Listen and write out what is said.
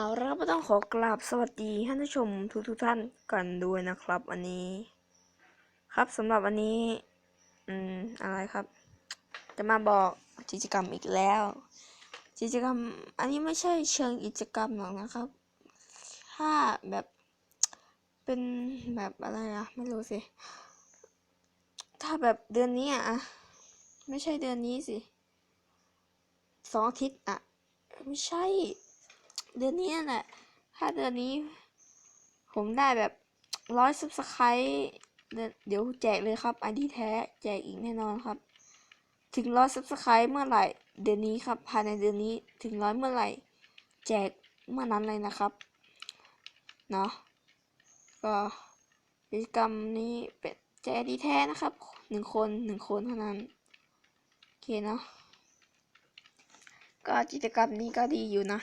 เอาละก็ต้องขอกราบสวัสดีท่านผู้ชมทุกทุกท่านกันด้วยนะครับวันนี้ ครับสำหรับวันนี้ อืมอะไรครับ จะมาบอกกิจกรรมอีกแล้ว กิจกรรม อันนี้ไม่ใช่เชิงกิจกรรมหรอกนะครับ ถ้าแบบเป็นแบบอะไรอะไม่รู้สิ ถ้าแบบเดือนนี้อะไม่ใช่เดือนนี้สิสองอาทิตย์อะไม่ใช่ เดือนนี้นั่นแหละ ถ้าเดือนนี้ ผมได้แบบร้อยซับสไครต์เดี๋ยวแจกเลยครับไอดีแท้แจกอีกแน่นอนครับ ถึงร้อยซับสไครต์เมื่อไหร่ เดือนนี้ครับภายในเดือนนี้ถึงร้อยเมื่อไหร่ แจกเมื่อนั้นเลยนะครับเนาะก็กิจกรรมนี้เป็นแจกดีแท้นะครับหนึ่งคนหนึ่งคนเท่านั้นโอเคเนาะก็กิจกรรมนี้ก็ดีอยู่นะ